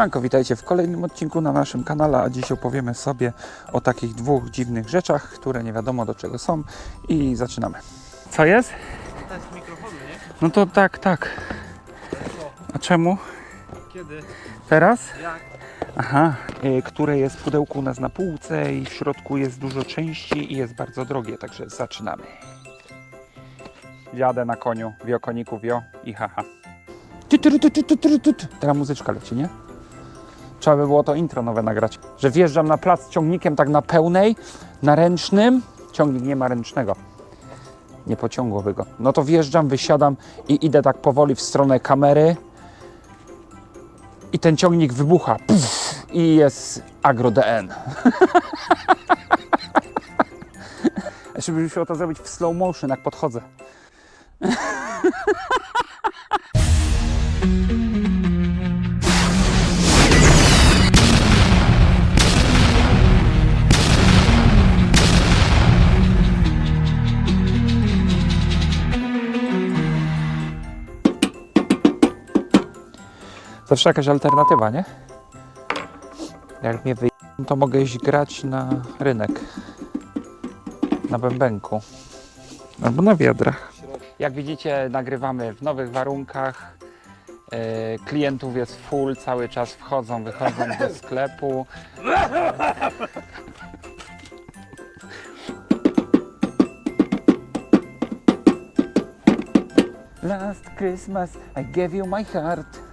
Siemanko, witajcie w kolejnym odcinku na naszym kanale, a dziś opowiemy sobie o takich dwóch dziwnych rzeczach, które nie wiadomo do czego są i zaczynamy. Co jest? To jest mikrofonu, nie? No to tak, tak. A czemu? Kiedy? Teraz? Jak? Aha, y, które jest w pudełku u nas na półce i w środku jest dużo części i jest bardzo drogie, także zaczynamy. Jadę na koniu, wio koniku wio i haha. Ty, ty, ty, ty, ty, ty, ty, ty. Teraz muzyczka leci, nie? Trzeba by było to intro nowe nagrać. Że wjeżdżam na plac ciągnikiem tak na pełnej, na ręcznym. Ciągnik nie ma ręcznego. Nie pociągłoby go. No to wjeżdżam, wysiadam i idę tak powoli w stronę kamery i ten ciągnik wybucha. Puf, I jest Agro DN. Jeszcze bym musiał to zrobić w slow motion, jak podchodzę. Zawsze jakaś alternatywa, nie? Jak mnie wyj... to mogę iść grać na rynek. Na bębenku. Albo na wiadrach. Jak widzicie, nagrywamy w nowych warunkach. E, Klientów jest full, cały czas wchodzą, wychodzą do sklepu. Last Christmas I gave you my heart.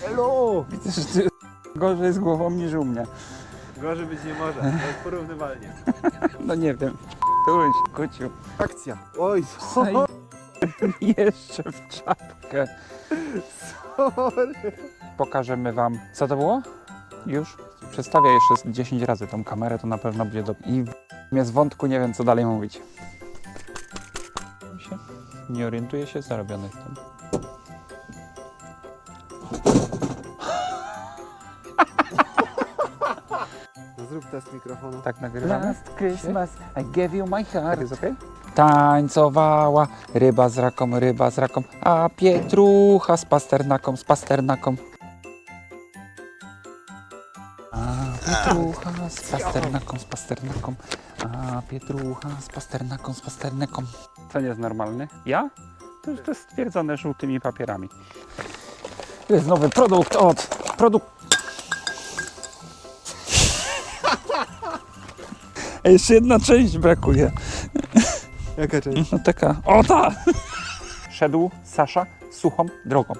Hello! Widzę, że ty gorzej z głową niż u mnie. Gorzej być nie może, to jest porównywalnie. No nie wiem. Tuś, kuciu. Akcja! Oj, Zaj... Jeszcze w czapkę. sorry! Pokażemy wam. Co to było? Już? Przestawię jeszcze z 10 razy tą kamerę, to na pewno będzie do... I mnie z wątku nie wiem, co dalej mówić. Nie orientuję się, zarobiony jestem. Zrób test mikrofonu. Tak nagrywamy? Last Christmas I gave you my Tak heart. jest okej? Tańcowała ryba z raką, ryba z raką, a pietrucha z pasternaką, z pasternaką. A pietrucha z pasternaką, z pasternaką, a pietrucha z pasternaką, z pasternaką. Nie jest normalny? Ja? To, to jest stwierdzone żółtymi papierami. To jest nowy produkt od produkt. A jeszcze jedna część brakuje. Jaka część? No taka, o ta! Szedł Sasza suchą drogą.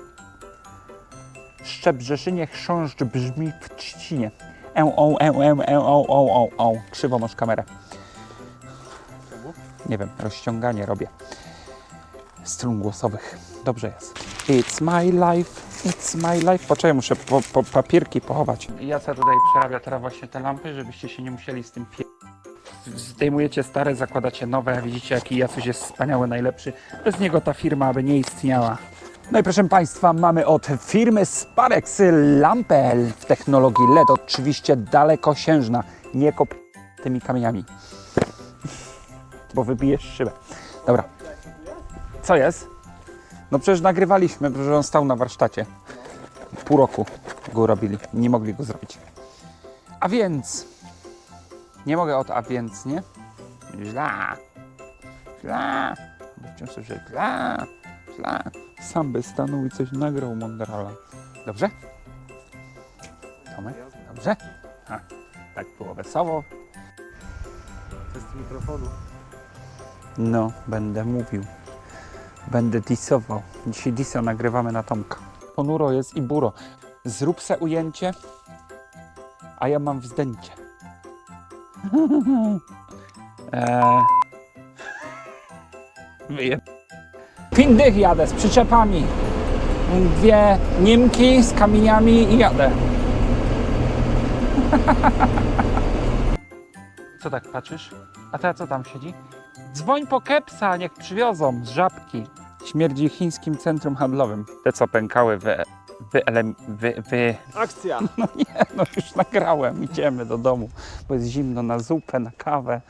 Szczebrzeszynie chrząszcz brzmi w trzcinie. E, o, e, e, e, o, o, o, o. Krzywo masz kamerę. Nie wiem, rozciąganie robię. Strun głosowych. Dobrze jest. It's my life, it's my life. Poczekaj, muszę po, po papierki pochować. Jaca tutaj przerabia teraz właśnie te lampy, żebyście się nie musieli z tym pie... Zdejmujecie stare, zakładacie nowe. Widzicie, jaki Jacuś jest wspaniały, najlepszy. Bez niego ta firma by nie istniała. No i proszę Państwa, mamy od firmy Sparex lampę w technologii LED. Oczywiście dalekosiężna. Nie kop tymi kamieniami, bo wybijesz szybę. Dobra. Co jest? No przecież nagrywaliśmy, że on stał na warsztacie. Pół roku go robili. Nie mogli go zrobić. A więc... Nie mogę od a więc, nie? Źle. Źle. Wciąż słyszę źle. Źle. Sam by stanął i coś nagrał Mondrala. Dobrze? Tomek? Dobrze? A, tak było wesoło. Test mikrofonu. No, będę mówił. Będę disował. Dzisiaj disa nagrywamy na Tomka. Ponuro jest i buro. Zrób se ujęcie, a ja mam wzdęcie. Eee. Wyje... Pindych jadę z przyczepami. Dwie nimki z kamieniami i jadę. Co tak patrzysz? A teraz co tam siedzi? Dzwoń po kepsa, niech przywiozą z żabki. Śmierdzi chińskim centrum handlowym. Te co pękały wy... wy... Wy, wy... Akcja! No nie, no już nagrałem. Idziemy do domu, bo jest zimno na zupę, na kawę.